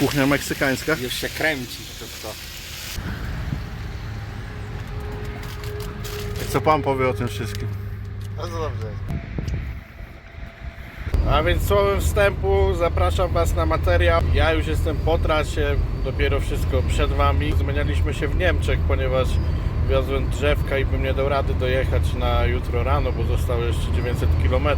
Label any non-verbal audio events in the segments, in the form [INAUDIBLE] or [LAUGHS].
Kuchnia meksykańska. Już się kręci to to. Co pan powie o tym wszystkim? Bardzo dobrze. A więc słowem wstępu zapraszam Was na materiał. Ja już jestem po trasie, dopiero wszystko przed Wami. Zmienialiśmy się w Niemczech, ponieważ wiozłem drzewka i bym nie dał rady dojechać na jutro rano, bo zostało jeszcze 900 km.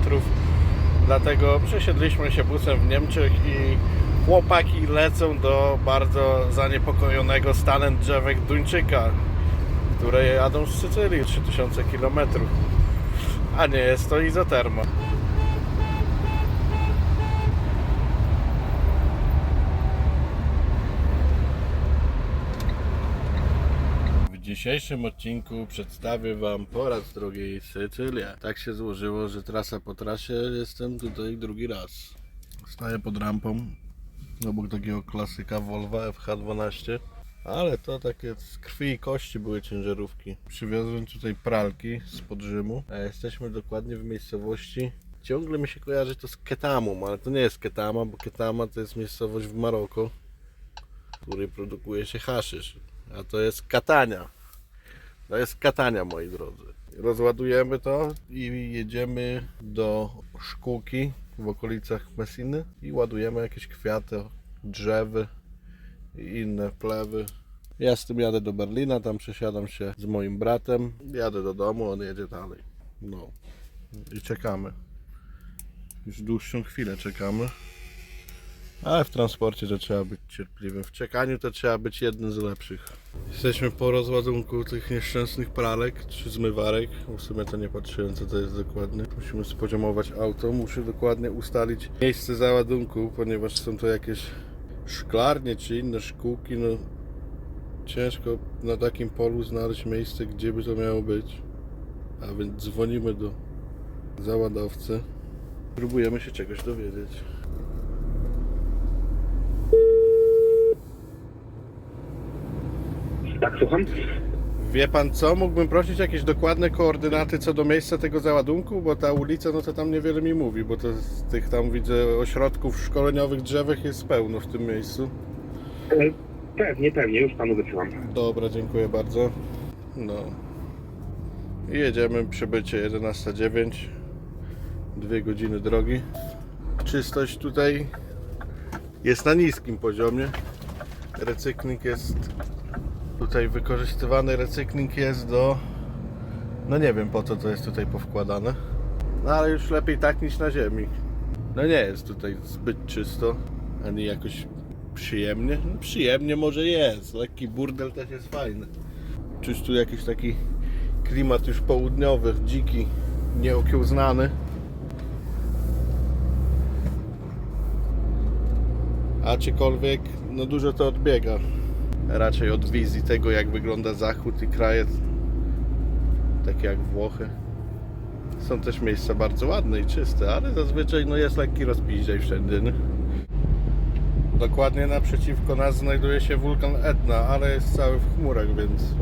Dlatego przesiedliśmy się busem w Niemczech i chłopaki lecą do bardzo zaniepokojonego stanem drzewek Duńczyka, które jadą z Sycylii 3000 km. A nie jest to izoterma. W dzisiejszym odcinku przedstawię Wam po raz drugi Sycylię. Tak się złożyło, że trasa po trasie jestem tutaj drugi raz. Staję pod rampą obok takiego klasyka Volvo FH12. Ale to takie z krwi i kości były ciężarówki. Przywiozłem tutaj pralki z Rzymu. A jesteśmy dokładnie w miejscowości. Ciągle mi się kojarzy to z Ketamą, ale to nie jest Ketama, bo Ketama to jest miejscowość w Maroko, w której produkuje się haszysz. A to jest Katania. To jest Katania, moi drodzy. Rozładujemy to i jedziemy do szkółki w okolicach Messiny i ładujemy jakieś kwiaty, drzewy i inne plewy. Ja z tym jadę do Berlina, tam przesiadam się z moim bratem. Jadę do domu, on jedzie dalej. No. I czekamy. Już dłuższą chwilę czekamy. Ale w transporcie to trzeba być cierpliwym. W czekaniu to trzeba być jednym z lepszych. Jesteśmy po rozładunku tych nieszczęsnych pralek czy zmywarek. W sumie to nie patrzyłem co to jest dokładnie. Musimy spoziomować auto. Muszę dokładnie ustalić miejsce załadunku, ponieważ są to jakieś szklarnie czy inne szkółki. No ciężko na takim polu znaleźć miejsce, gdzie by to miało być. A więc dzwonimy do załadowcy. Próbujemy się czegoś dowiedzieć. Tak, słucham? Wie pan co? Mógłbym prosić jakieś dokładne koordynaty co do miejsca tego załadunku, bo ta ulica no to tam niewiele mi mówi, bo to z tych tam widzę ośrodków szkoleniowych drzewek jest pełno w tym miejscu. E, Pewnie, pewnie, już panu wysyłam. Dobra, dziękuję bardzo. No. I jedziemy, przybycie 11.09. Dwie godziny drogi. Czystość tutaj jest na niskim poziomie. Recykling jest tutaj wykorzystywany. Recykling jest do. No nie wiem po co to jest tutaj powkładane. No ale już lepiej tak niż na ziemi. No nie jest tutaj zbyt czysto, ani jakoś przyjemnie. No, przyjemnie może jest. Lekki burdel też jest fajny. Czuć tu jakiś taki klimat już południowy, dziki, nieokiełznany. Aczkolwiek no dużo to odbiega. Raczej od wizji tego jak wygląda zachód i kraje takie jak Włochy. Są też miejsca bardzo ładne i czyste, ale zazwyczaj no jest lekki rozpiździej wszędzie. Nie? Dokładnie naprzeciwko nas znajduje się wulkan Etna, ale jest cały w chmurach, więc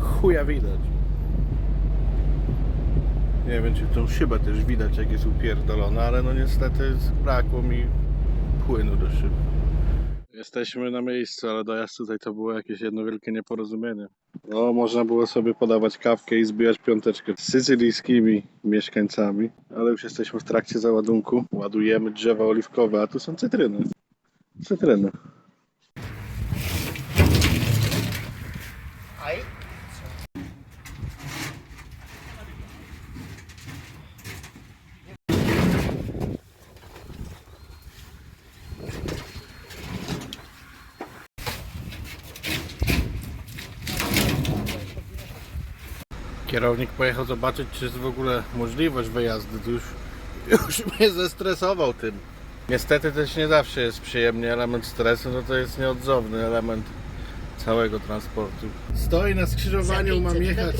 chuja widać. Nie wiem, czy tą szybę też widać, jak jest upierdolona, ale no niestety brakło mi płynu do szyby. Jesteśmy na miejscu, ale dojazd tutaj to było jakieś jedno wielkie nieporozumienie. No, można było sobie podawać kawkę i zbijać piąteczkę z sycylijskimi mieszkańcami, ale już jesteśmy w trakcie załadunku. Ładujemy drzewa oliwkowe, a tu są cytryny. Cytryny. Kierownik pojechał zobaczyć, czy jest w ogóle możliwość wyjazdu. Tu już, [LAUGHS] już mnie zestresował tym. Niestety też nie zawsze jest przyjemnie. Element stresu no to jest nieodzowny element całego transportu. Stoi na skrzyżowaniu, mam jechać.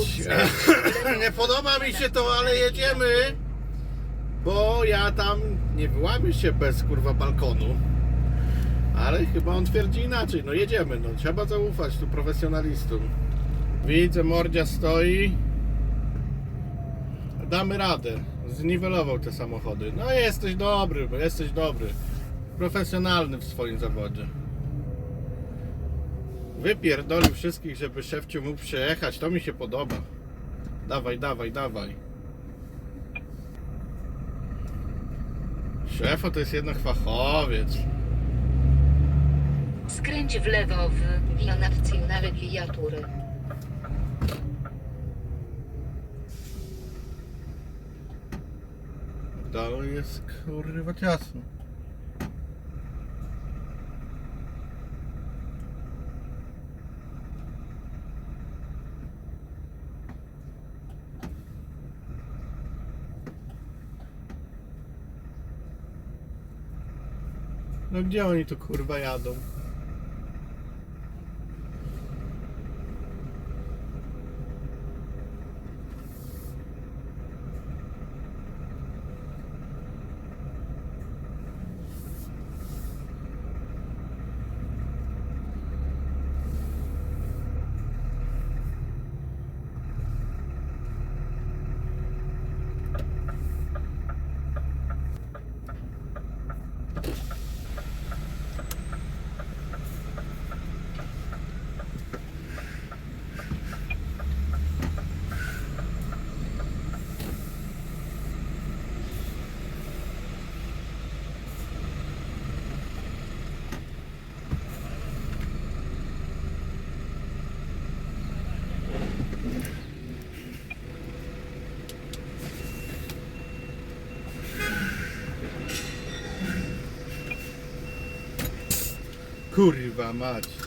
[LAUGHS] nie podoba mi się to, ale jedziemy. Bo ja tam nie wyłamię się bez kurwa balkonu. Ale chyba on twierdzi inaczej. No jedziemy, no trzeba zaufać tu profesjonalistom. Widzę, mordzia stoi. Damy radę. Zniwelował te samochody. No jesteś dobry, jesteś dobry. Profesjonalny w swoim zawodzie. Wypierdolił wszystkich, żeby szefciu mógł przejechać. To mi się podoba. Dawaj, dawaj, dawaj. Szefo to jest jednak fachowiec. Skręć w lewo w Via Nazionale Viatury. Dalej jest kurwa ciasno. No gdzie oni tu kurwa jadą? Kurwa mać.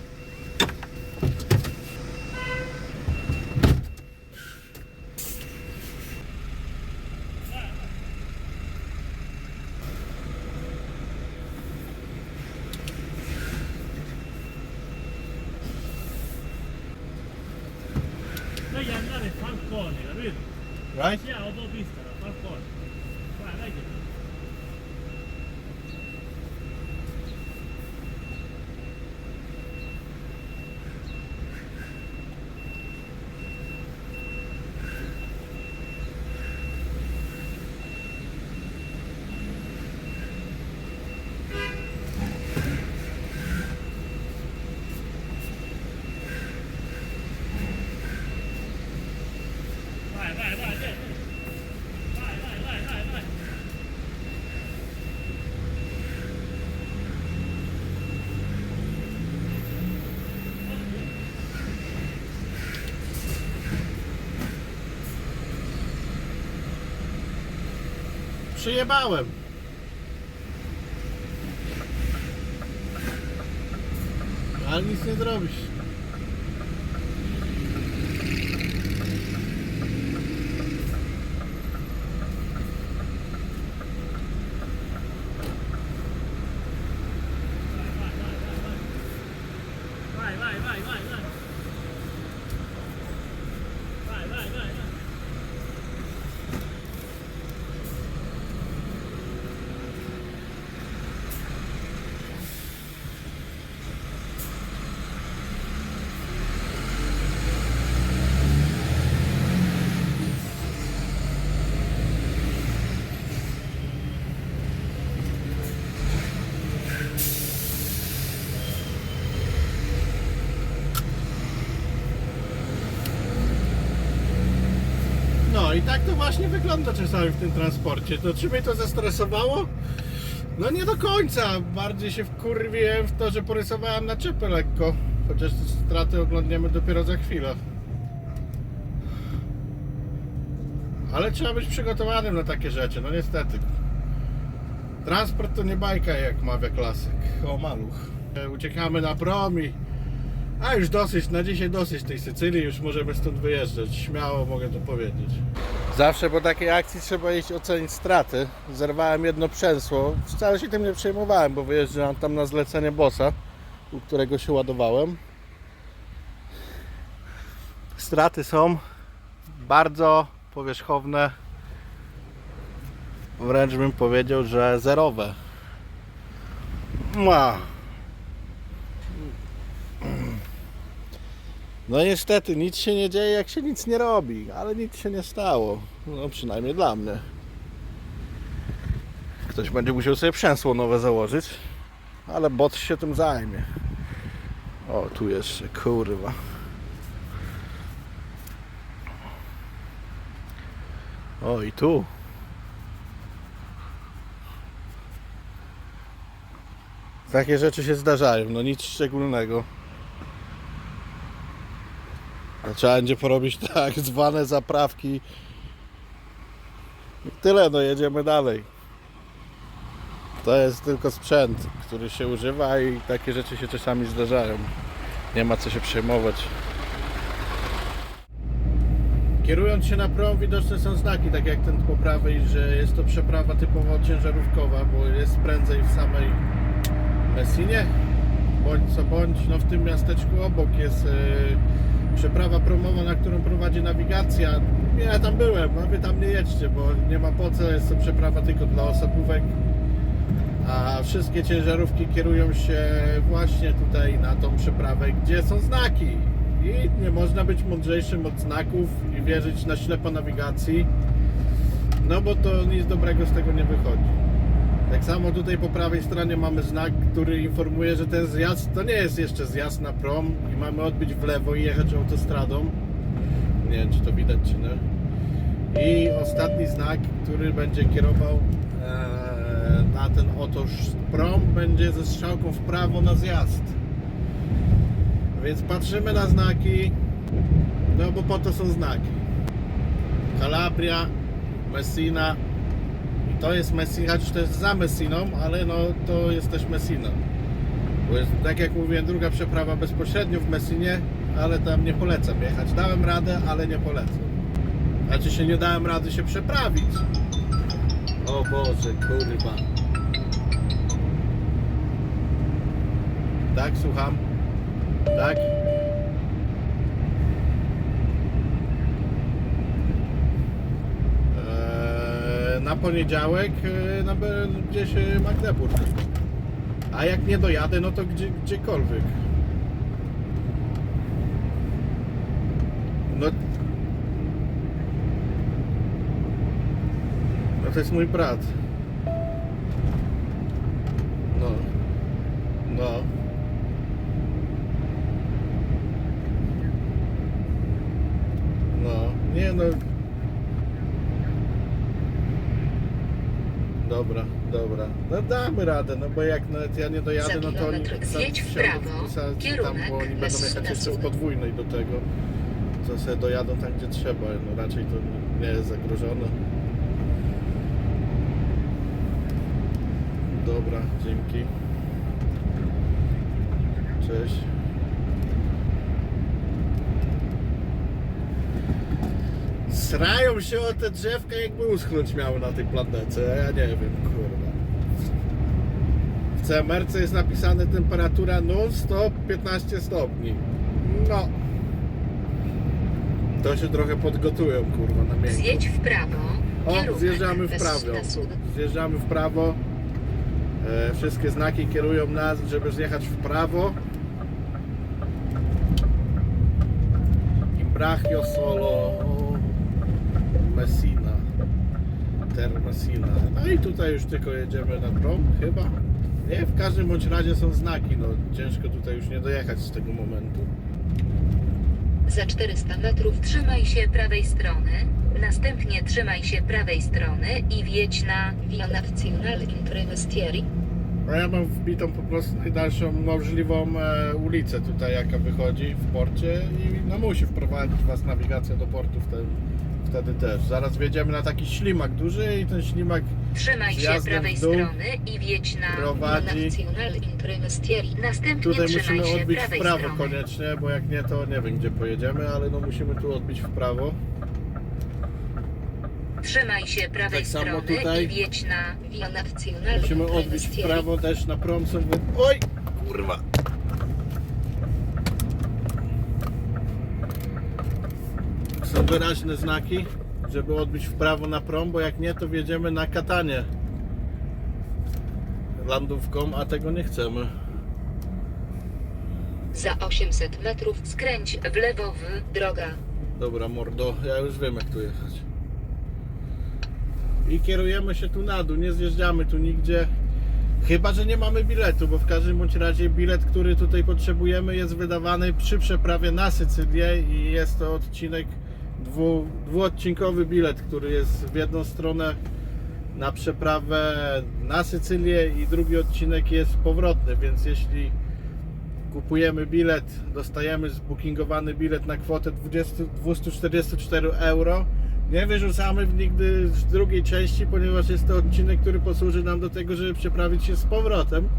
Przyjebałem. Ale nic nie zrobisz. I tak to właśnie wygląda czasami w tym transporcie. To czy mnie to zestresowało? No nie do końca. Bardziej się wkurwiłem w to, że porysowałem naczepę lekko. Chociaż te straty oglądniemy dopiero za chwilę. Ale trzeba być przygotowanym na takie rzeczy, no niestety. Transport to nie bajka, jak mawia klasyk. O maluch. E, Uciekamy na promi. A już dosyć, na dzisiaj dosyć tej Sycylii, już możemy stąd wyjeżdżać. Śmiało mogę to powiedzieć. Zawsze po takiej akcji trzeba iść ocenić straty. Zerwałem jedno przęsło. Wcale się tym nie przejmowałem, bo wyjeżdżałem tam na zlecenie bossa, u którego się ładowałem. Straty są bardzo powierzchowne. Wręcz bym powiedział, że zerowe. Mua. No niestety, nic się nie dzieje, jak się nic nie robi, ale nic się nie stało. No przynajmniej dla mnie. Ktoś będzie musiał sobie przęsło nowe założyć, ale bot się tym zajmie. O, tu jeszcze, kurwa. O, i tu. Takie rzeczy się zdarzają, no nic szczególnego. Trzeba będzie porobić [LAUGHS] tak zwane zaprawki. I tyle, no jedziemy dalej. To jest tylko sprzęt, który się używa i takie rzeczy się czasami zdarzają. Nie ma co się przejmować. Kierując się na prom widoczne są znaki, tak jak ten po prawej, że jest to przeprawa typowo ciężarówkowa, bo jest prędzej w samej Messinie. Bądź co bądź, no w tym miasteczku obok jest e, przeprawa promowa, na którą prowadzi nawigacja. Ja tam byłem, a wy tam nie jedźcie, bo nie ma po co, jest to przeprawa tylko dla osobówek. A wszystkie ciężarówki kierują się właśnie tutaj na tą przeprawę, gdzie są znaki. I nie można być mądrzejszym od znaków i wierzyć na ślepo nawigacji, no bo to nic dobrego z tego nie wychodzi. Tak samo tutaj po prawej stronie mamy znak, który informuje, że ten zjazd to nie jest jeszcze zjazd na prom i mamy odbyć w lewo i jechać autostradą. Nie wiem, czy to widać, czy nie. I ostatni znak, który będzie kierował e, na ten oto sz- prom, będzie ze strzałką w prawo na zjazd. Więc patrzymy na znaki, no bo po to są znaki. Calabria, Messina, to jest Messina, chociaż to jest za Messiną, ale no to jest też Messina. Bo jest, tak jak mówiłem, druga przeprawa bezpośrednio w Messinie, ale tam nie polecam jechać. Dałem radę, ale nie polecam. Znaczy się nie dałem rady się przeprawić. O Boże, kurwa. Tak, słucham. Tak? Eee, na poniedziałek e, na gdzieś Magdeburg. A jak nie dojadę, no to gdzie, gdziekolwiek. No, no to jest mój brat. No. No. No, nie no. Dobra, dobra. No damy radę, no bo jak nawet ja nie dojadę, no to oni tam zjedź w prawo, tam, bo oni będą jechać jeszcze w podwójnej do tego. Co sobie dojadą tam, gdzie trzeba. No raczej to nie jest zagrożone. Dobra, dzięki. Cześć. Srają się o te drzewka, jakby uschnąć miały na tej planecie. Ja nie wiem, kurwa. W CMRC jest napisane temperatura non-stop 15 stopni. No. To się trochę podgotują, kurwa, na miękko. Zjedź w prawo. O, zjeżdżamy w prawo. Zjeżdżamy w prawo. E, wszystkie znaki kierują nas, żeby zjechać w prawo. Imbrachio Solo Messina. No i tutaj już tylko jedziemy na prom, chyba. Nie, w każdym bądź razie są znaki, no ciężko tutaj już nie dojechać z tego momentu. Za 400 metrów trzymaj się prawej strony, następnie trzymaj się prawej strony i wjedź na Via Nazionale Intermestieri. A ja mam wbitą po prostu najdalszą możliwą e, ulicę tutaj, jaka wychodzi w porcie i no musi wprowadzić Was nawigacja do portu wtedy, wtedy też. Zaraz wjedziemy na taki ślimak duży i ten ślimak Trzymaj się prawej dół strony i wjedź na prowadzi. Via Nazionale Intermestieri. Następnie tutaj musimy odbić w prawo strony. koniecznie, bo jak nie to nie wiem gdzie pojedziemy, ale no musimy tu odbić w prawo. Trzymaj się prawej Tak samo strony tutaj. i wjedź na Via Musimy odbić w prawo też na promsą. Oj! Kurwa! Są wyraźne znaki, żeby odbić w prawo na prom, bo jak nie, to wjedziemy na katanie landówką, a tego nie chcemy. Za 800 metrów skręć w lewo w droga. Dobra, mordo, ja już wiem jak tu jechać. I kierujemy się tu na dół, nie zjeżdżamy tu nigdzie. Chyba, że nie mamy biletu, bo w każdym bądź razie bilet, który tutaj potrzebujemy jest wydawany przy przeprawie na Sycylię i jest to odcinek dwu, dwuodcinkowy bilet, który jest w jedną stronę na przeprawę na Sycylię i drugi odcinek jest powrotny, więc jeśli kupujemy bilet, dostajemy zbookingowany bilet na kwotę 20, 244 euro. Nie wyrzucamy nigdy z drugiej części, ponieważ jest to odcinek, który posłuży nam do tego, żeby przeprawić się z powrotem.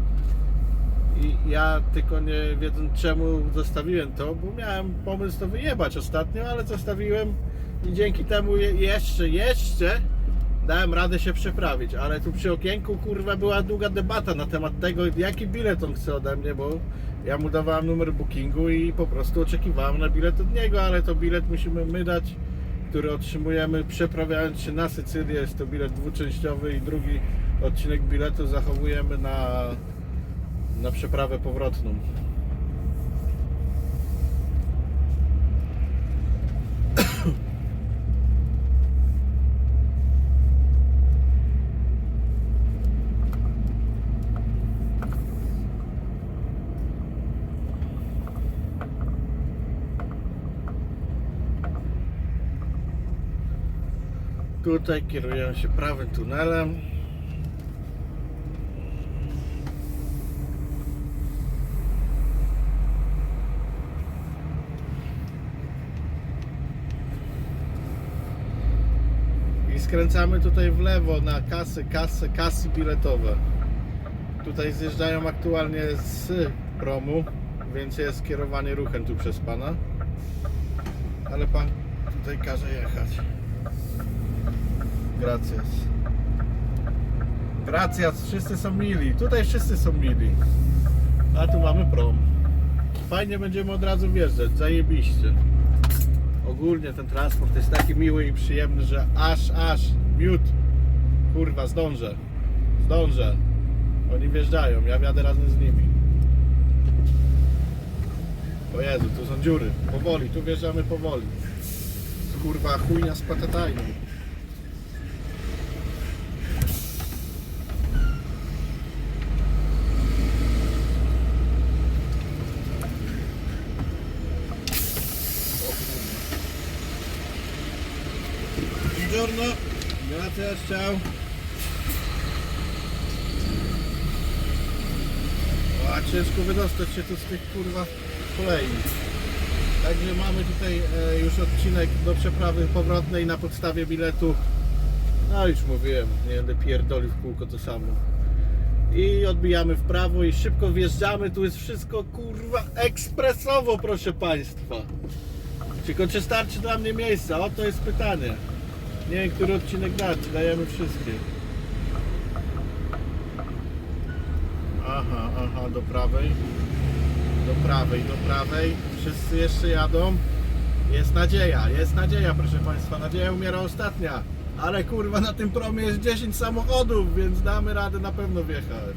I ja tylko nie wiedząc czemu zostawiłem to, bo miałem pomysł to wyjebać ostatnio, ale zostawiłem i dzięki temu je- jeszcze, jeszcze dałem radę się przeprawić, ale tu przy okienku kurwa była długa debata na temat tego, jaki bilet on chce ode mnie, bo ja mu dawałem numer bookingu i po prostu oczekiwałem na bilet od niego, ale to bilet musimy my dać, który otrzymujemy przeprawiając się na Sycylię. Jest to bilet dwuczęściowy i drugi odcinek biletu zachowujemy na, na przeprawę powrotną. Tutaj kieruję się prawym tunelem. I skręcamy tutaj w lewo na kasy, kasy, kasy biletowe. Tutaj zjeżdżają aktualnie z promu, więc jest kierowanie ruchem tu przez pana. Ale pan tutaj każe jechać. Gracias. Gracias, wszyscy są mili. Tutaj wszyscy są mili. A tu mamy prom. Fajnie będziemy od razu wjeżdżać, zajebiście. Ogólnie ten transport jest taki miły i przyjemny, że aż, aż, miód. Kurwa, zdążę. Zdążę. Oni wjeżdżają, ja wjadę razem z nimi. O Jezu, tu są dziury. Powoli, tu wjeżdżamy powoli. Kurwa, chujnia z patatajną. Gracias, ciao. O, a ciężko wydostać się tu z tych kurwa kolei. Także mamy tutaj e, już odcinek do przeprawy powrotnej na podstawie biletu. No już mówiłem, nie będę pierdolił w kółko to samo. I odbijamy w prawo i szybko wjeżdżamy. Tu jest wszystko kurwa ekspresowo, proszę Państwa. Tylko czy starczy dla mnie miejsca? O to jest pytanie. Nie wiem, który odcinek dać. Dajemy wszystkie. Aha, aha, do prawej. Do prawej, do prawej. Wszyscy jeszcze jadą. Jest nadzieja, jest nadzieja, proszę Państwa. Nadzieja umiera ostatnia. Ale kurwa, na tym promie jest 10 samochodów, więc damy radę na pewno wjechać.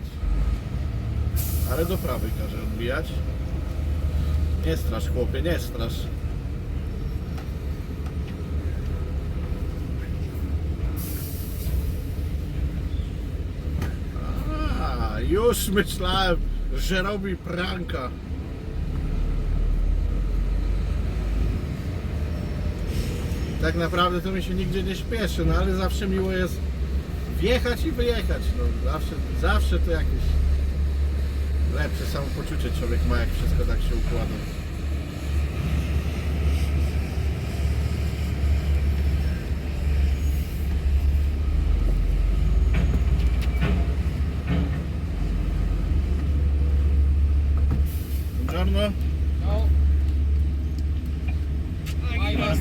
Ale do prawej każe odbijać. Nie strasz, chłopie, nie strasz. Już myślałem, że robi pranka. Tak naprawdę to mi się nigdzie nie śpieszy, no ale zawsze miło jest wjechać i wyjechać. No, zawsze, zawsze to jakieś lepsze samopoczucie człowiek ma, jak wszystko tak się układa.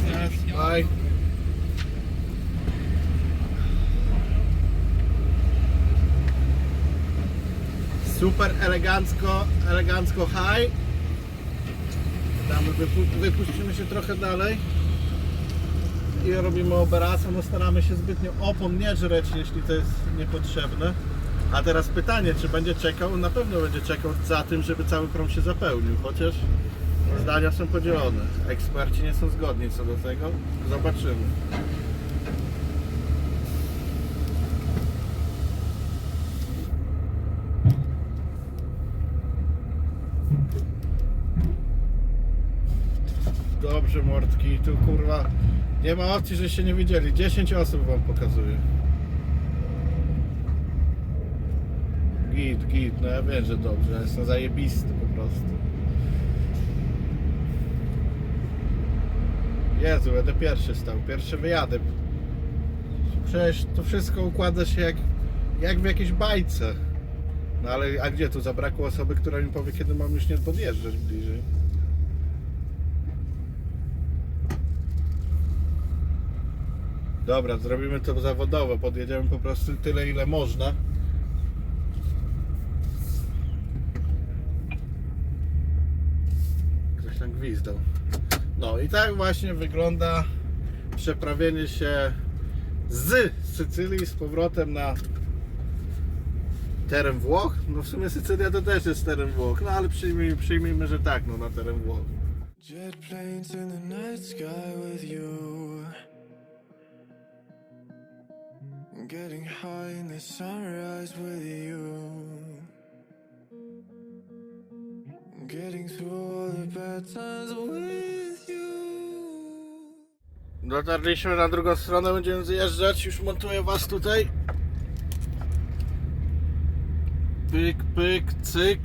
Bye. Super elegancko, elegancko high. Damy, wypu- wypuścimy się trochę dalej i robimy operację. No staramy się zbytnio opon nie żreć, jeśli to jest niepotrzebne. A teraz pytanie, czy będzie czekał? Na pewno będzie czekał za tym, żeby cały prom się zapełnił, chociaż Zdania są podzielone. Eksperci nie są zgodni co do tego. Zobaczymy. Dobrze mordki, tu kurwa nie ma opcji, że się nie widzieli. 10 osób wam pokazuje. Git, git, no ja wiem, że dobrze, ja jestem zajebisty po prostu. Jezu, będę pierwszy stał, pierwszy wyjadę. Przecież to wszystko układa się jak, jak w jakiejś bajce. No ale, a gdzie tu zabrakło osoby, która mi powie, kiedy mam już nie podjeżdżać bliżej? Dobra, zrobimy to zawodowo, podjedziemy po prostu tyle, ile można. Ktoś tam gwizdał. I tak właśnie wygląda przeprawienie się z Sycylii z powrotem na teren Włoch. No w sumie Sycylia to też jest teren Włoch, no ale przyjmijmy, przyjmijmy że tak, no na teren Włoch. Jet planes in the night sky with you. Getting high in the sunrise with you. Getting through all the bad times with you. Dotarliśmy na drugą stronę, będziemy zjeżdżać, już montuję was tutaj. Pyk, pyk, cyk.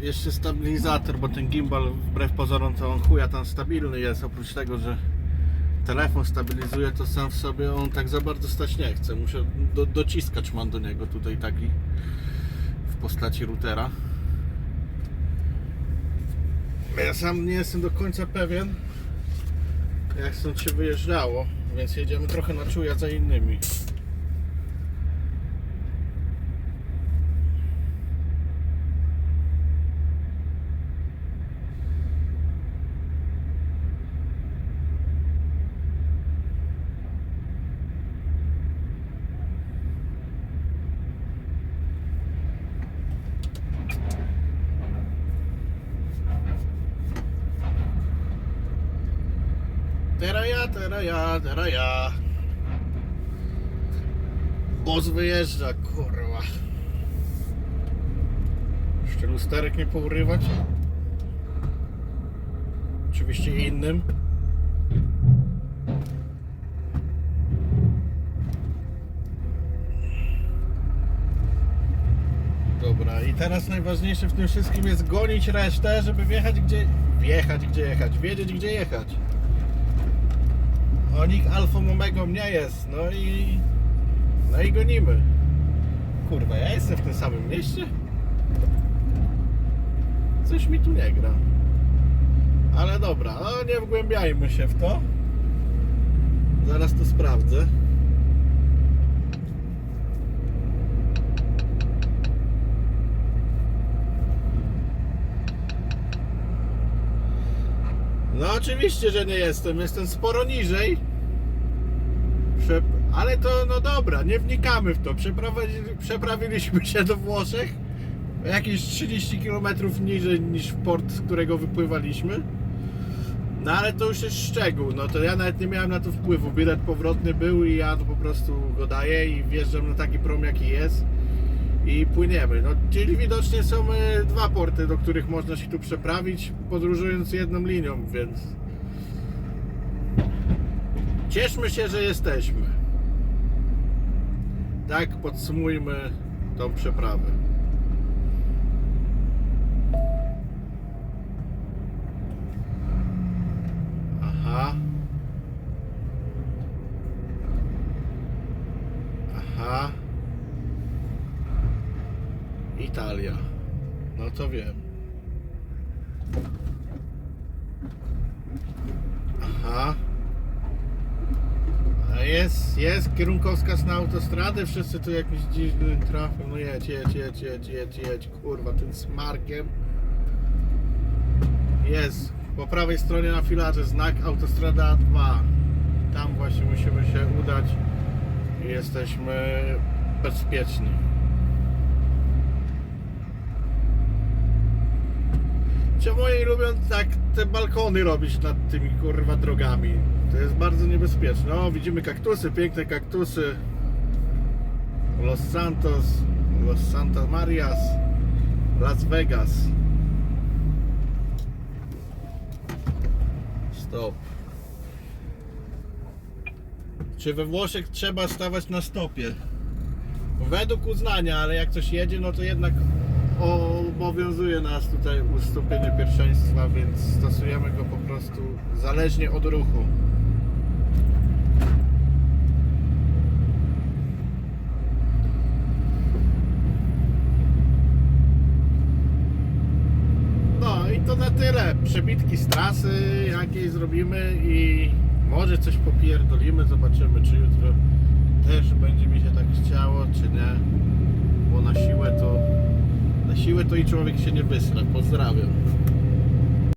Jeszcze stabilizator, bo ten gimbal wbrew pozorom to on chuja tam stabilny jest, oprócz tego, że telefon stabilizuje, to sam w sobie on tak za bardzo stać nie chce. Muszę do, dociskać mam do niego tutaj taki w postaci routera. Ja sam nie jestem do końca pewien, jak stąd się wyjeżdżało, więc jedziemy trochę na czuja za innymi. Teraz ja, teraz ja, teraz ja. Boz wyjeżdża, kurwa. Jeszcze lusterek nie pourywać. Oczywiście innym. Dobra, i teraz najważniejsze w tym wszystkim jest gonić resztę, żeby wjechać gdzie... Wjechać gdzie jechać, wiedzieć gdzie jechać. O nich alfą omegą nie jest, no i... No i gonimy. Kurwa, ja jestem w tym samym mieście? Coś mi tu nie gra. Ale dobra, no nie wgłębiajmy się w to. Zaraz to sprawdzę. No oczywiście, że nie jestem. Jestem sporo niżej. Ale to no dobra, nie wnikamy w to. Przeprawi- Przeprawiliśmy się do Włoszech. Jakieś 30 km niżej niż port, z którego wypływaliśmy. No ale to już jest szczegół. No to ja nawet nie miałem na to wpływu. Bilet powrotny był i ja to po prostu go daję i wjeżdżam na taki prom jaki jest. I płyniemy. No, czyli widocznie są e, dwa porty, do których można się tu przeprawić, podróżując jedną linią, więc cieszmy się, że jesteśmy. Tak podsumujmy tą przeprawę. Aha. Aha. Italia. No to wiem. Aha. Jest, jest kierunkowskaz na autostradę, wszyscy tu jakiś dziwny trafią. No jedź, jedź, jedź, jedź, jedź, jedź, kurwa, tym smarkiem. Jest, po prawej stronie na filarze znak autostrada A2. Tam właśnie musimy się udać i jesteśmy bezpieczni. Czemu oni lubią tak te balkony robić nad tymi kurwa drogami? To jest bardzo niebezpieczne. O, widzimy kaktusy, piękne kaktusy. Los Santos, Los Santa Marias, Las Vegas. Stop. Czy we Włoszech trzeba stawać na stopie? Według uznania, ale jak coś jedzie, no to jednak obowiązuje nas tutaj ustąpienie pierwszeństwa, więc stosujemy go po prostu zależnie od ruchu. No i to na tyle. Przebitki z trasy jakiej zrobimy i może coś popierdolimy, zobaczymy czy jutro też będzie mi się tak chciało, czy nie. Bo na siłę to na siłę to i człowiek się nie wysra. Pozdrawiam.